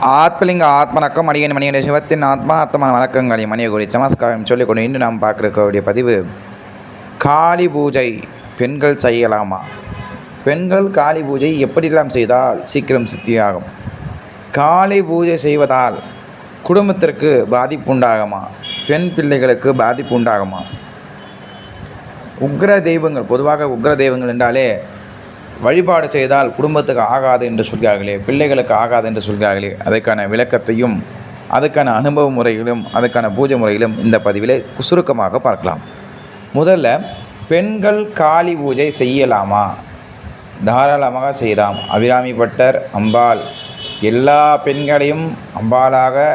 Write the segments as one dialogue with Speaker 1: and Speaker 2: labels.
Speaker 1: ஆத்மலிங்க ஆத்மனக்கம் மணிகன் மணிகண்ட சிவத்தின் ஆத்மா ஆத்மன வணக்கங்களை. மணிய குறி நமஸ்காரம் சொல்லிக்கொண்டு இன்று நாம் பார்க்கக்கூடிய பதிவு காளி பூஜை பெண்கள் செய்யலாமா? பெண்கள் காளி பூஜை எப்படியெல்லாம் செய்தால் சீக்கிரம் சித்தியாகும்? காளி பூஜை செய்வதால் குடும்பத்திற்கு பாதிப்பு உண்டாகுமா? பெண் பிள்ளைகளுக்கு பாதிப்பு உண்டாகுமா? உக்ர தெய்வங்கள் பொதுவாக உக்ர தெய்வங்கள் என்றாலே வழிபாடு செய்தால் குடும்பத்துக்கு ஆகாது என்று சொல்கிறார்களே பிள்ளைகளுக்கு ஆகாது என்று சொல்கிறார்களே அதற்கான விளக்கத்தையும் அதுக்கான அனுபவ முறைகளும் அதுக்கான பூஜை முறைகளும் இந்த பதிவில் சுருக்கமாக பார்க்கலாம். முதல்ல பெண்கள் காளி பூஜை செய்யலாமா? தாராளமாக செய்யலாம். அபிராமி பட்டர் அம்பாள் எல்லா பெண்களையும் அம்பாளாக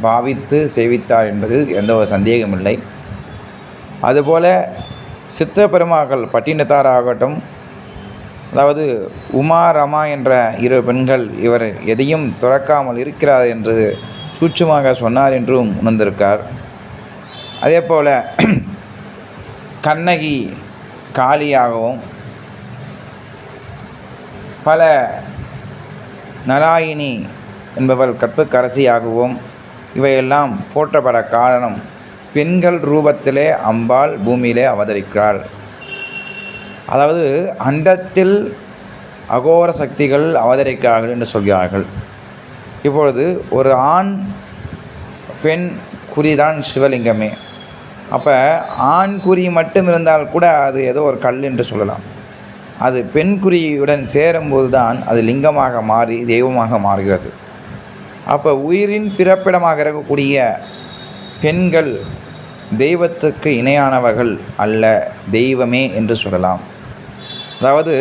Speaker 1: பாவித்து சேவித்தார் என்பதில் எந்த ஒரு சந்தேகமில்லை. அதுபோல சித்த பெருமாக்கள் பட்டினத்தார் ஆகட்டும் அதாவது உமா ரமா என்ற இரு பெண்கள் இவர் எதையும் துறக்காமல் இருக்கிறார் என்று சூட்சமாக சொன்னார் என்றும் உணர்ந்திருக்கார். அதே போல் கண்ணகி காளியாகவும் பல நலாயினி என்பவள் கற்புக்கரசியாகவும் இவையெல்லாம் போற்றப்பட காரணம் பெண்கள் ரூபத்திலே அம்பாள் பூமியிலே அவதரிக்கிறாள். அதாவது அண்டத்தில் அகோர சக்திகள் அவதரிக்கிறார்கள் என்று சொல்கிறார்கள். இப்பொழுது ஒரு ஆண் பெண் குறிதான் சிவலிங்கமே. அப்போ ஆண் குறி மட்டும் இருந்தால் கூட அது ஏதோ ஒரு கல் என்று சொல்லலாம். அது பெண் குறியுடன் சேரும்போது தான் அது லிங்கமாக மாறி தெய்வமாக மாறுகிறது. அப்போ உயிரின் பிறப்பிடமாக இருக்கக்கூடிய பெண்கள் தெய்வத்துக்கு இணையானவர்கள் அல்ல தெய்வமே என்று சொல்லலாம். அதாவது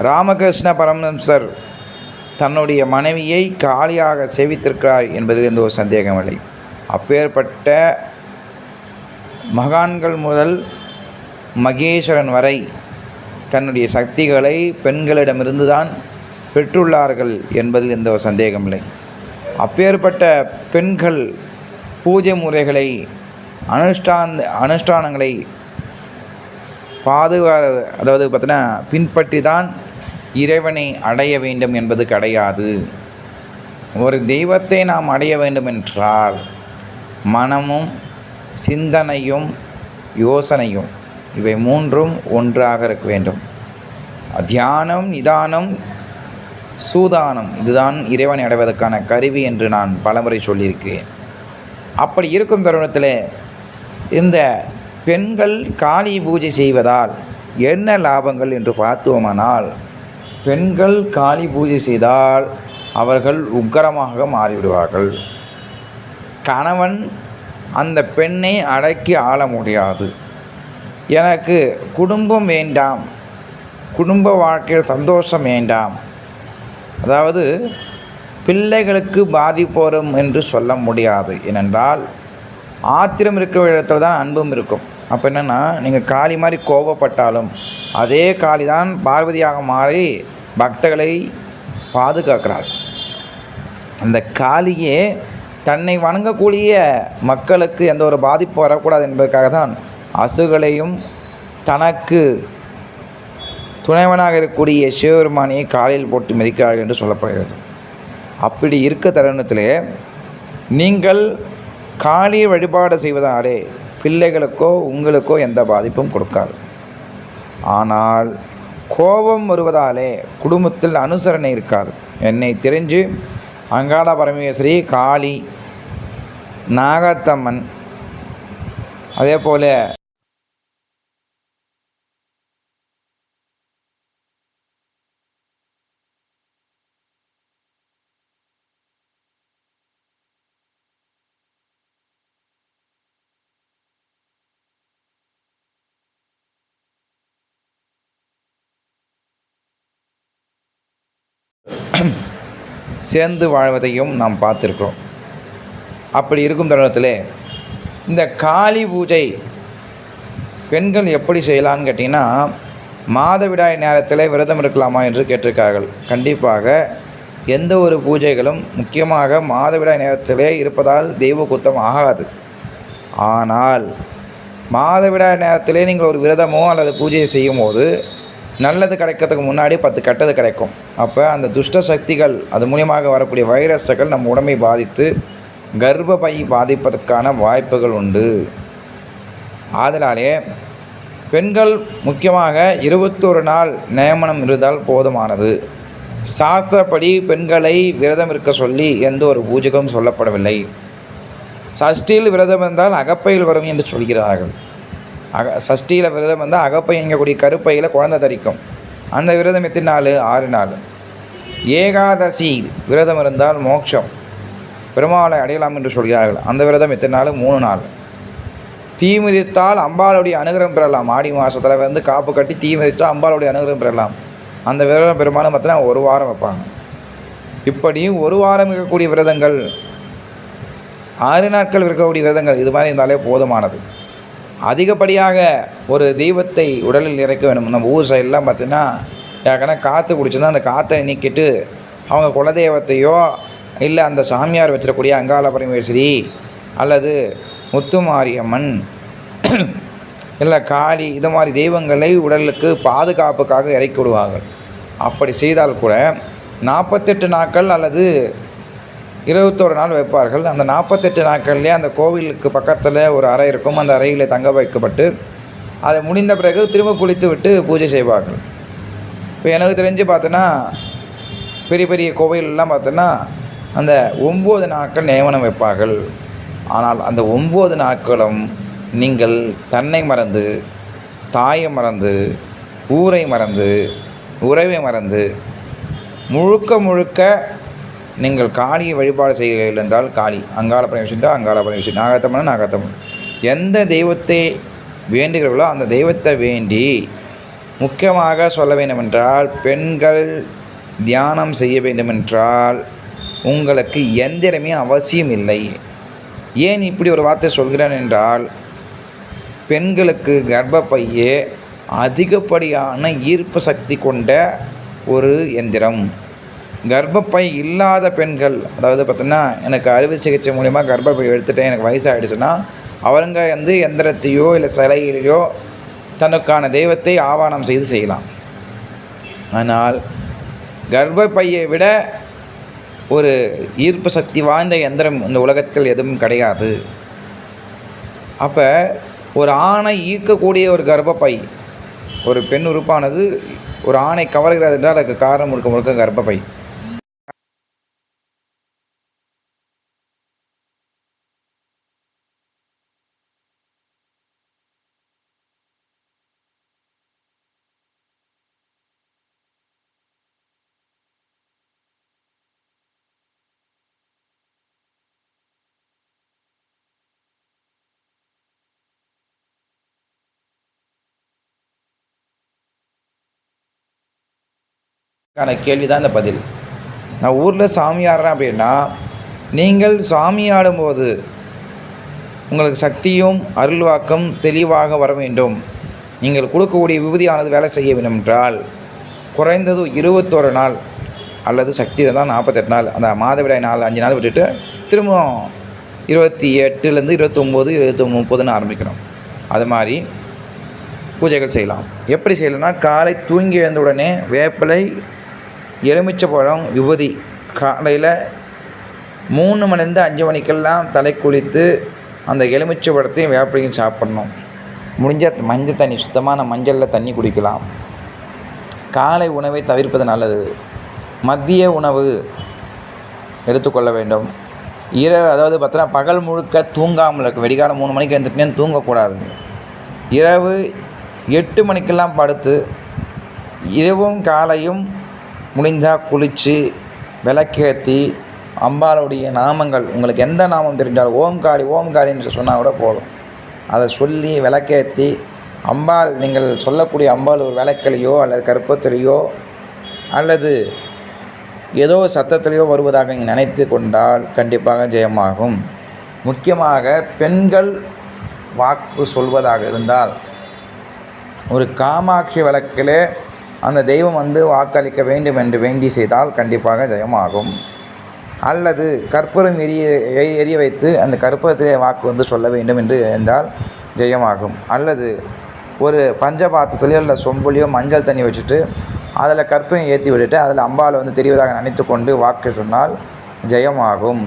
Speaker 1: ராமகிருஷ்ண பரமஹம்சர் தன்னுடைய மனைவியை காலியாக சேவித்திருக்கிறார் என்பதில் எந்த ஒரு சந்தேகமில்லை அப்பேற்பட்ட மகான்கள் முதல் மகேஸ்வரன் வரை தன்னுடைய சக்திகளை பெண்களிடமிருந்து தான் பெற்றுள்ளார்கள் என்பதில் எந்த ஒரு சந்தேகமில்லை அப்பேற்பட்ட பெண்கள் பூஜை முறைகளை அனுஷ்டான் அனுஷ்டானங்களை பாதுகா அதாவது பார்த்தீங்கன்னா பின்பற்றி தான் இறைவனை அடைய வேண்டும் என்பது கிடையாது. ஒரு தெய்வத்தை நாம் அடைய வேண்டும் என்றால் மனமும் சிந்தனையும் யோசனையும் இவை மூன்றும் ஒன்றாக இருக்க வேண்டும். தியானம் நிதானம் சூதானம் இதுதான் இறைவனை அடைவதற்கான கருவி என்று நான் பலமுறை சொல்லியிருக்கிறேன். அப்படி இருக்கும் தருணத்தில் இந்த பெண்கள் காளி பூஜை செய்வதால் என்ன லாபங்கள் என்று பார்த்தோமானால் பெண்கள் காளி பூஜை செய்தால் அவர்கள் உக்கரமாக மாறிவிடுவார்கள். கணவன் அந்த பெண்ணை அடக்கி ஆள முடியாது. எனக்கு குடும்பம் வேண்டாம். குடும்ப வாழ்க்கையில் சந்தோஷம் வேண்டாம். அதாவது பிள்ளைகளுக்கு பாதிப்பு வரும் என்று சொல்ல முடியாது. ஏனென்றால் ஆத்திரம் இருக்கிற இடத்துல தான் அன்பும் இருக்கும். அப்போ என்னென்னா நீங்கள் காளி மாதிரி கோபப்பட்டாலும் அதே காளி தான் பார்வதியாக மாறி பக்தர்களை பாதுகாக்கிறாள். அந்த காளியே தன்னை வணங்கக்கூடிய மக்களுக்கு எந்த ஒரு பாதிப்பு வரக்கூடாது என்பதற்காக தான் அசுகளையும் தனக்கு துணைவனாக இருக்கக்கூடிய சிவபெருமானியை காலையில் போட்டு மிதிக்கிறார்கள் என்று சொல்லப்படுகிறது. அப்படி இருக்க தருணத்திலே நீங்கள் காளியை வழிபாடு செய்வதாலே பிள்ளைகளுக்கோ உங்களுக்கோ எந்த பாதிப்பும் கொடுக்காது. ஆனால் கோபம் வருவதாலே குடும்பத்தில் அனுசரணை இருக்காது. என்னை தெரிஞ்சு அங்காள பரமேஸ்வரி காளி நாகத்தம்மன் அதே போல் சேர்ந்து வாழ்வதையும் நாம் பார்த்துருக்கிறோம். அப்படி இருக்கும் தருணத்தில் இந்த காளி பூஜை பெண்கள் எப்படி செய்யலான்னு கேட்டிங்கன்னா மாதவிடாய் நேரத்தில் விரதம் இருக்கலாமா என்று கேட்டிருக்கார்கள் கண்டிப்பாக எந்த ஒரு பூஜைகளும் முக்கியமாக மாதவிடாய் நேரத்திலே இருப்பதால் தெய்வ குத்தம் ஆகாது. ஆனால் மாதவிடாய் நேரத்திலே நீங்கள் ஒரு விரதமோ அல்லது பூஜையை செய்யும்போது நல்லது கிடைக்கிறதுக்கு முன்னாடி பத்து கெட்டது கிடைக்கும். அப்போ அந்த துஷ்ட சக்திகள் அது மூலியமாக வரக்கூடிய வைரஸ்கள் நம்ம உடம்பை பாதித்து கர்ப்பப்பை பாதிப்பதற்கான வாய்ப்புகள் உண்டு. ஆதலாலே பெண்கள் முக்கியமாக இருபத்தொரு நாள் நியமனம் இருந்தால் போதுமானது. சாஸ்திரப்படி பெண்களை விரதம் இருக்க சொல்லி எந்த ஒரு பூஜைகளும் சொல்லப்படவில்லை. சஷ்டியில் விரதம் இருந்தால் அகப்பையில் வரும் என்று சொல்கிறார்கள். அக சஷ்டியில் விரதம் வந்து அகப்பை எங்கக்கூடிய கருப்பையில் குழந்தை தரிக்கும். அந்த விரதம் எத்தனை நாள்? ஆறு நாள். ஏகாதசி விரதம் இருந்தால் மோட்சம். பெருமாளை அடையலாம் என்று சொல்கிறார்கள். அந்த விரதம் எத்தனை நாள்? மூணு நாள். தீமிதித்தால் அம்பாளுடைய அனுகிரகம் பெறலாம். ஆடி மாதத்தில் வந்து காப்பு கட்டி தீமிதித்தால் அம்பாளுடைய அனுகிரகம் பெறலாம். அந்த விரதம் பெரும்பாலும் பார்த்தீங்கன்னா ஒரு வாரம் வைப்பாங்க. இப்படி ஒரு வாரம் இருக்கக்கூடிய விரதங்கள் ஆறு நாட்கள் இருக்கக்கூடிய விரதங்கள் இது மாதிரி இருந்தாலே போதுமானது. அதிகப்படியாக ஒரு தெய்வத்தை உடலில் இறக்க வேண்டும். நம்ம ஊர் சைடெலாம் பார்த்தீங்கன்னா யாருக்கனா காற்று குடிச்சிருந்தா அந்த காற்றை நீக்கிட்டு அவங்க குலதெய்வத்தையோ இல்லை அந்த சாமியார் வச்சிடக்கூடிய அங்காள பரமேஸ்வரி அல்லது முத்துமாரியம்மன் இல்லை காளி இது மாதிரி தெய்வங்களை உடலுக்கு பாதுகாப்புக்காக இறக்கி விடுவார்கள். அப்படி செய்தால் கூட நாற்பத்தெட்டு நாட்கள் அல்லது இருபத்தோரு நாள் வைப்பார்கள். அந்த நாற்பத்தெட்டு நாட்கள்லேயே அந்த கோவிலுக்கு பக்கத்தில் ஒரு அறை இருக்கும். அந்த அறையில் தங்க வைக்கப்பட்டு அதை முடிந்த பிறகு திரும்ப குளித்து விட்டு பூஜை செய்வார்கள். இப்போ எனக்கு தெரிஞ்சு பார்த்தோன்னா பெரிய பெரிய கோவிலெல்லாம் பார்த்தோன்னா அந்த ஒம்பது நாட்கள் நியமனம் வைப்பார்கள். ஆனால் அந்த ஒம்பது நாட்களும் நீங்கள் தன்னை மறந்து தாயை மறந்து ஊரை மறந்து உறவை மறந்து முழுக்க முழுக்க நீங்கள் காளியை வழிபாடு செய்கிறீர்கள் என்றால் காளி. அங்காள பரமேஸ்வரன் அங்காள பரமேஸ்வரன் நாகத்தம்மன் நாகத்தம்மன். எந்த தெய்வத்தை வேண்டுகிறீர்களோ அந்த தெய்வத்தை வேண்டி முக்கியமாக சொல்ல வேண்டுமென்றால் பெண்கள் தியானம் செய்ய வேண்டுமென்றால் உங்களுக்கு எந்திரமே அவசியம் இல்லை. ஏன் இப்படி ஒரு வார்த்தை சொல்கிறேன் என்றால் பெண்களுக்கு கர்ப்பப்பையே அதிகப்படியான ஈர்ப்பு சக்தி கொண்ட ஒரு எந்திரம். கர்ப்பப்பை இல்லாத பெண்கள் அதாவது பார்த்தீங்கன்னா எனக்கு அறுவை சிகிச்சை மூலிமா கர்ப்பப்பை எடுத்துட்டேன் எனக்கு வயசாகிடுச்சுன்னா அவங்க வந்து எந்திரத்தையோ இல்லை சிலையிலையோ தனக்கான தெய்வத்தை ஆவானம் செய்து செய்யலாம். ஆனால் கர்ப்பப்பையை விட ஒரு ஈர்ப்பு சக்தி வாய்ந்த எந்திரம் இந்த உலகத்தில் எதுவும் கிடையாது. அப்போ ஒரு ஆணை ஈர்க்கக்கூடிய ஒரு கர்ப்பப்பை ஒரு பெண் உறுப்பானது ஒரு ஆணை கவர்கிறது என்றால் அதுக்கு காரணம் முழுக்க முழுக்க கர்ப்பப்பை. க்கான கேள்வி தான் இந்த பதில். நான் ஊரில் சாமி ஆடுறேன் அப்படின்னா நீங்கள் சாமி ஆடும்போது உங்களுக்கு சக்தியும் அருள்வாக்கம் தெளிவாக வர வேண்டும். நீங்கள் கொடுக்கக்கூடிய விபூதியானது வேலை செய்ய வேண்டும் என்றால் குறைந்தது இருபத்தோரு நாள் அல்லது சக்தி தான் நாற்பத்தெட்டு நாள். அந்த மாதவிடாய் நாள் அஞ்சு நாள் விட்டுட்டு திரும்பவும் இருபத்தி எட்டுலேருந்து இருபத்தொம்போது இருபத்தி முப்பதுன்னு ஆரம்பிக்கணும். அது மாதிரி பூஜைகள் செய்யலாம். எப்படி செய்யலாம்னா காலை தூங்கி எழுந்த உடனே வேப்பிலை எலுமிச்சை பழம் விபூதி. காலையில் மூணு மணிலேருந்து அஞ்சு மணிக்கெல்லாம் தலை குளித்து அந்த எலுமிச்சை பழத்தையும் வேப்பிலையும் சாப்பிட்ணும். முடிஞ்ச மஞ்சள் தண்ணி சுத்தமான மஞ்சளில் தண்ணி குடிக்கலாம். காலை உணவை தவிர்ப்பது நல்லது. மதிய உணவு எடுத்துக்கொள்ள வேண்டும். இரவு அதாவது பார்த்தோன்னா பகல் முழுக்க தூங்காமல் இருக்கு வெடிகாலம் மூணு மணிக்கு எழுந்துட்டேன்னு தூங்கக்கூடாது. இரவு எட்டு மணிக்கெல்லாம் படுத்து இரவும் காலையும் முடிஞ்சால் குளித்து விளக்கேற்றி அம்பாளுடைய நாமங்கள். உங்களுக்கு எந்த நாமம் தெரிஞ்சாலும் ஓம்காளி ஓம்காளின்னு சொன்னால் கூட போதும். அதை சொல்லி விளக்கேற்றி அம்பாள் நீங்கள் சொல்லக்கூடிய அம்பாள் ஒரு விளக்கிலையோ அல்லது கற்பத்திலேயோ அல்லது ஏதோ சத்தத்திலேயோ வருவதாக நீங்கள் நினைத்து கொண்டால் கண்டிப்பாக ஜெயமாகும். முக்கியமாக பெண்கள் வாக்கு சொல்வதாக இருந்தால் ஒரு காமாட்சி விளக்கிலே அந்த தெய்வம் வந்து வாக்களிக்க வேண்டும் என்று வேண்டி செய்தால் கண்டிப்பாக ஜெயமாகும். அல்லது கற்பூரம் எரிய எரிய வைத்து அந்த கற்பூரத்திலே வாக்கு வந்து சொல்ல வேண்டும் என்று என்றால் ஜெயமாகும். அல்லது ஒரு பஞ்சபாத்திரத்துலையோ இல்லை சொம்புலையோ மஞ்சள் தண்ணி வச்சுட்டு அதில் கற்பனை ஏற்றி விட்டுட்டு அதில் அம்பாள் வந்து தெரிவதாக நினைத்து கொண்டு வாக்கு சொன்னால் ஜெயமாகும்.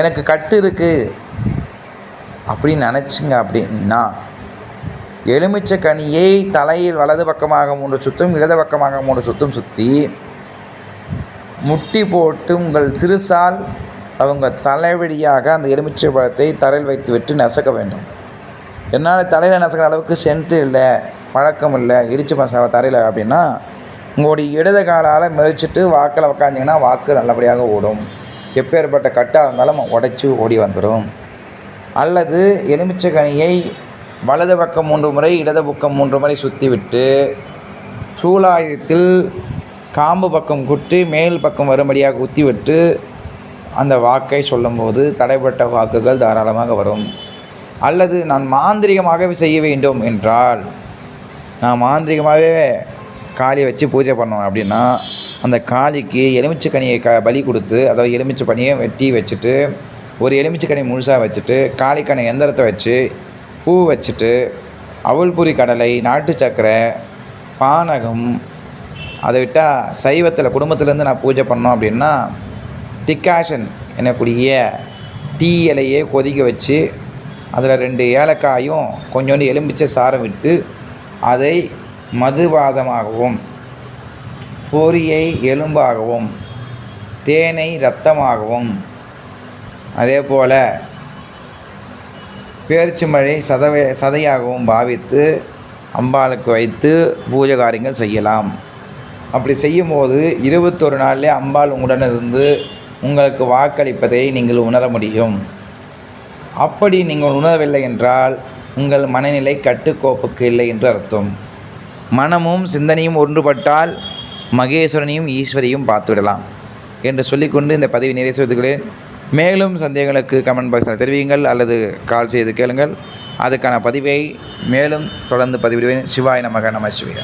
Speaker 1: எனக்கு கட்டு இருக்குது அப்படின்னு நினச்சிங்க அப்படின்னா எலுமிச்சை கனியை தலையில் வலது பக்கமாக மூன்று சுத்தும் இடது பக்கமாக மூன்று சுத்தும் சுற்றி முட்டி போட்டு உங்கள் சிறுசால் அவங்க தலைவழியாக அந்த எலுமிச்சை பழத்தை தரையில் வைத்து விட்டு நசுக்க வேண்டும். என்னால் தலையில் நசுக்கிற அளவுக்கு சென்ட்டு இல்லை பழக்கம் இல்லை இடிச்சு மசாலா தரையில் அப்படின்னா உங்களுடைய இடது காலால் மிதிச்சிட்டு வாக்கில் உக்காந்திங்கன்னா வாக்கு நல்லபடியாக ஓடும். எப்பேற்பட்ட கட்டாக இருந்தாலும் உடைச்சி ஓடி வந்துடும் அல்லது எலுமிச்சை கனியை வலது பக்கம் மூன்று முறை இடது பக்கம் மூன்று முறை சுற்றிவிட்டு சூலாயுதத்தில் காம்பு பக்கம் குட்டி மேல் பக்கம் வரும்படியாக குத்திவிட்டு அந்த வாக்கை சொல்லும்போது தடைப்பட்ட வாக்குகள் தாராளமாக வரும். அல்லது நான் மாந்திரிகமாகவே செய்ய வேண்டும் என்றால் நான் மாந்திரிகமாகவே காளியை வச்சு பூஜை பண்ணணும் அப்படின்னா அந்த காளிக்கு எலுமிச்சை கனியை க பலி கொடுத்து அதாவது எலுமிச்சை பனியை வெட்டி வச்சுட்டு ஒரு எலுமிச்சை கனி முழுசாக வச்சுட்டு காளிக்கான எந்திரத்தை வச்சு பூ வச்சுட்டு அவல்புரி கடலை நாட்டு சர்க்கரை பானகம் அதை விட்டால் சைவத்தில் குடும்பத்துலேருந்து நான் பூஜை பண்ணோம் அப்படின்னா டிக்காஷன் எனக்கூடிய டீ இலையே கொதிக்க வச்சு அதில் ரெண்டு ஏலக்காயும் கொஞ்சோண்டு எலும்பிச்சை சாரம் விட்டு அதை மதுவாதமாகவும் பொரியை எலும்பாகவும் தேனை இரத்தமாகவும் அதே போல் பேரிச்சம்பழை சதவை சதையாகவும் பாவித்து அம்பாளுக்கு வைத்து பூஜை காரியங்கள் செய்யலாம். அப்படி செய்யும்போது இருபத்தொரு நாள்லேயே அம்பாள் உங்களுடன் இருந்து உங்களுக்கு வாக்களிப்பதை நீங்கள் உணர முடியும். அப்படி நீங்கள் உணரவில்லை என்றால் உங்கள் மனநிலை கட்டுக்கோப்புக்கு இல்லை என்று அர்த்தம். மனமும் சிந்தனையும் ஒன்றுபட்டால் மகேஸ்வரனையும் ஈஸ்வரையும் பார்த்துவிடலாம். என்று சொல்லிக்கொண்டு இந்த பதிவை நிறைவு செய்துகிறேன் மேலும் சந்தேகங்களுக்கு கமெண்ட் பாக்ஸில் தெரிவியுங்கள் அல்லது கால் செய்து கேளுங்கள். அதுக்கான பதிவை மேலும் தொடர்ந்து பதிவிடுவேன். சிவாய் நமக நம சிவாய.